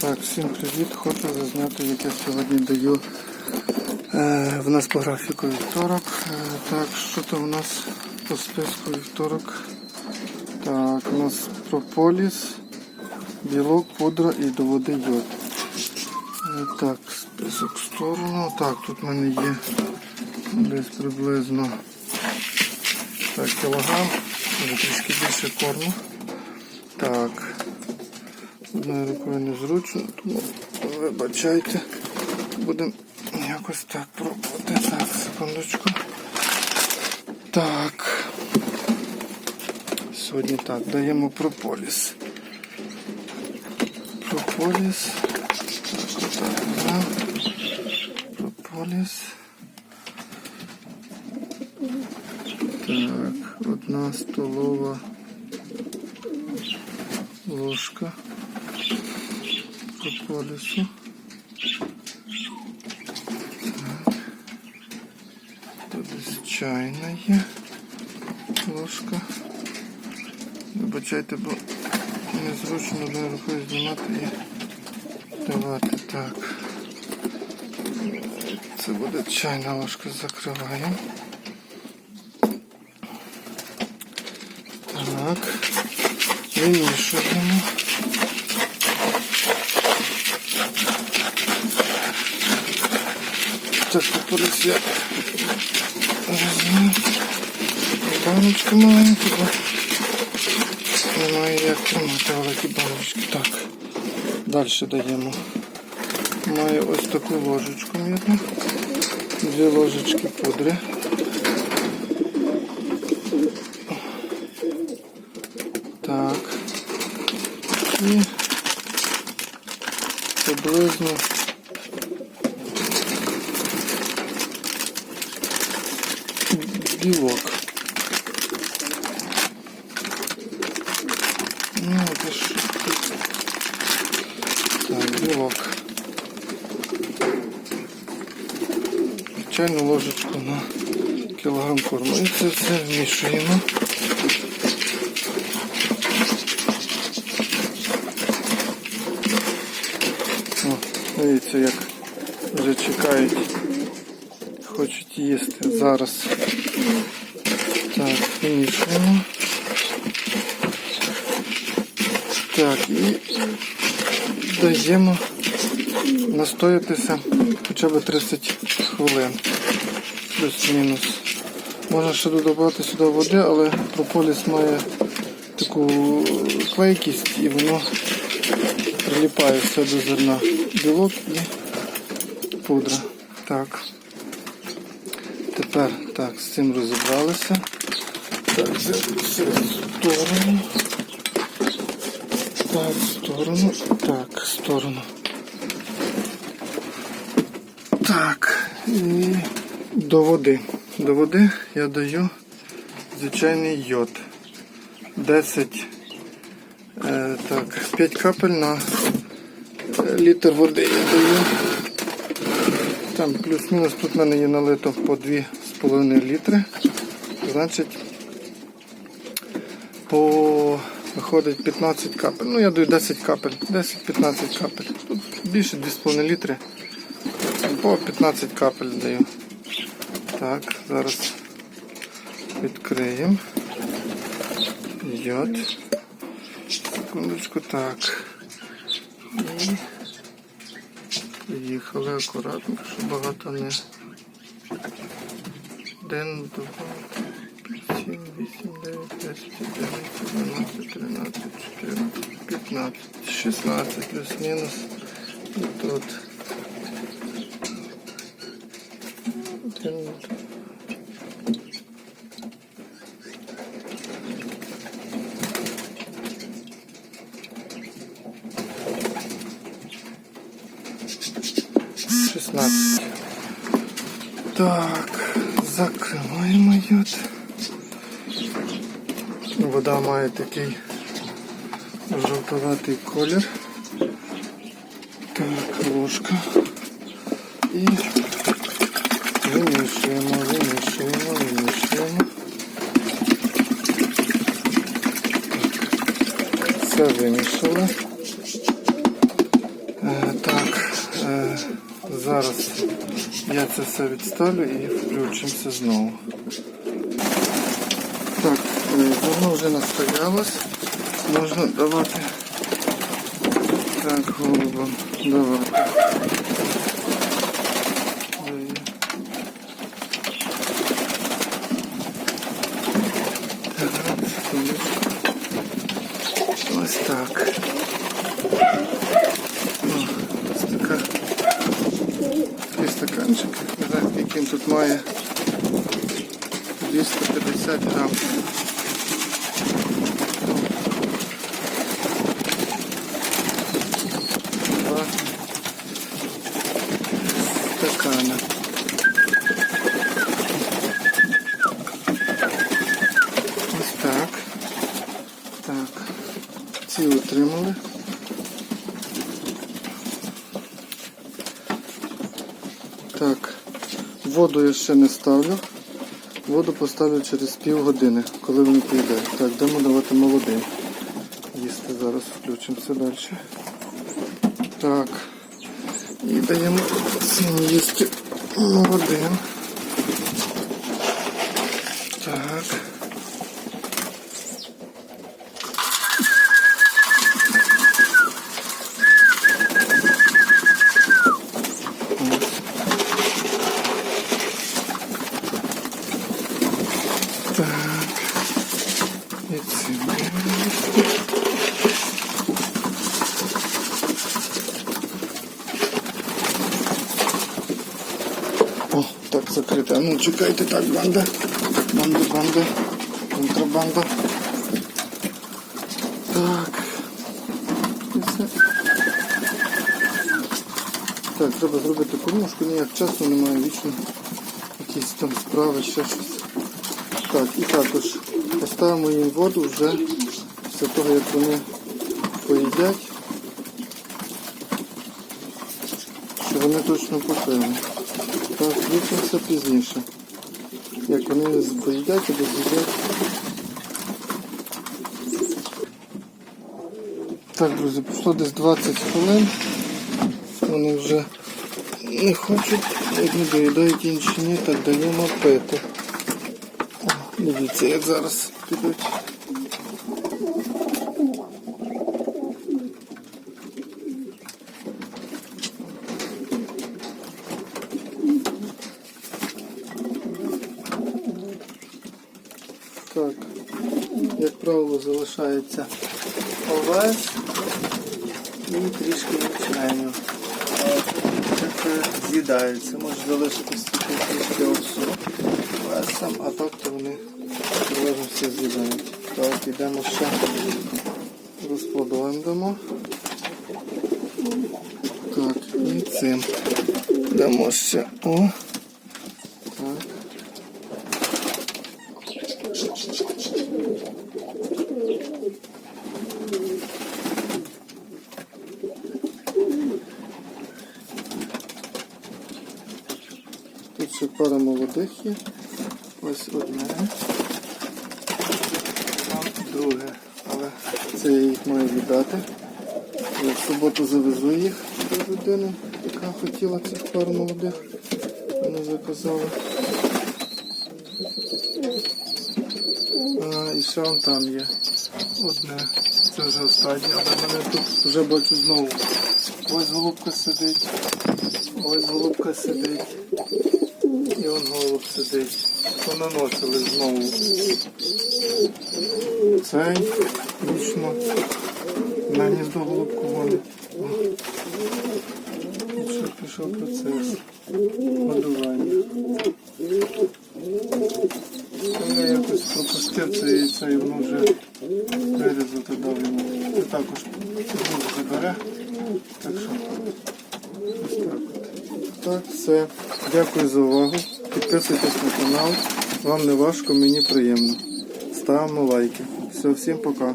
Так, всім привіт. Хочу зазняти, як я сьогодні даю е, в нас по графіку вівторок. Е, так, що то в нас по списку вівторок? Так, у нас прополіс, білок, пудра і до води йод. Е, так, список в сторону. Так, тут в мене є десь приблизно так, кілограм, трішки більше корму. Так. Одною рукою незручно, тому вибачайте. Будемо якось так пробувати. Так, секундочку. Так. Сьогодні так, даємо прополіс. Прополіс. Так, отак, да. Прополіс. Так, одна столова ложка прополісу. Так. Тут десь ложка. Вибачайте, бо незручно одною рукою знімати і давати так. Це буде чайна ложка, закриваємо. Так. Вимішуємо. Візьму баночку маленьку, бо немає як тримати великі баночки. Так, далі даємо. Маю ось таку ложечку мірну, дві ложечки пудри. Так. І приблизно білок. Ну, це ж так, білок. Чайну ложечку на кілограм корму. І це все вмішуємо. О, дивіться, як вже чекають, хочуть їсти. Зараз так, вимішуємо. Так, і даємо настоятися хоча б 30 хвилин. Плюс-мінус. Можна ще додавати сюди води, але прополіс має таку клейкість і воно приліпає все до зерна. Білок і пудра. Так. Тепер так, з цим розібралися. Так, це все в сторону. Так, в сторону. Так, в сторону. Так, і до води. До води я даю звичайний йод. 10, е, так, 5 капель на е, літр води я даю. Там плюс-мінус тут в мене є налито по 2,5 літри. Значить, по виходить 15 капель. Ну я даю 10 капель, 10-15 капель. Тут більше 2,5 літри. По 15 капель даю. Так, зараз відкриємо. Йод. Секундочку, так. І поїхали акуратно, щоб багато не. Один, два, сім, вісім, дев'ять, десять, одинадцять, дванадцять, тринадцять, чотирнадцять, п'ятнадцять, шістнадцять, плюс-мінус. І тут. Один, два. Шістнадцять. Так, закриваємо йод. Вода має такий жовтоватий колір. Так, ложка. І вимішуємо, вимішуємо, вимішуємо. Все вимішали. Зараз я це все відставлю і включимося знову. Так, воно вже настоялось. Можна давати. Так, голубам давати. Ось так. О, ось така. Стаканчик. Не знаю, який тут має 250 грам. Два стакана. Ось так. Так. Ці отримали. Так. Воду я ще не ставлю. Воду поставлю через пів години, коли він прийде. Так, йдемо давати молодим. Їсти зараз включимося далі. Так. І даємо цим їсти молодим. Так. Так. О, так закрите. А Ну, чекайте, так, банда. Банда, банда. Контрабанда. Так. Так, треба зробити кормушку, ніяк часу немає, вічно якісь там справи, ще щось. Так, і також поставимо їм воду вже після того, як вони поїдять, щоб вони точно попили. Так, включимося пізніше. Як вони поїдять або з'їдять. Так, друзі, пройшло десь 20 хвилин. Вони вже не хочуть, одні доїдають, інші ні, так даємо пити. Дивіться, як зараз підуть. Так, як правило, залишається овес і трішки ячменю. Це з'їдається, може залишитись трішки овсу овесом, а так то вони переважно все з'їдають. Так, ідемо ще розплодуємо. Так, і цим дамо ще. О. Так. Тут ще пара молодих. Ось одне. Друге. Але це я їх маю віддати. Я в суботу завезу їх до людини, яка хотіла цих пар молодих. Вони заказали. А, і ще там є. Одне. Це вже останнє, але в мене тут вже бачу знову. Ось голубка сидить. Ось голубка сидить. І он голуб сидить. Понаносили знову. Цей вічно на гніздо голубку гонить. І що пішов процес годування. Я якось пропустив це яйце і воно вже вирізати дав йому. Це також забере. Так що ось так от. Так, все. Дякую за увагу. Підписуйтесь на канал. Вам не важко, мені приємно. Ставимо лайки. Все, всім пока.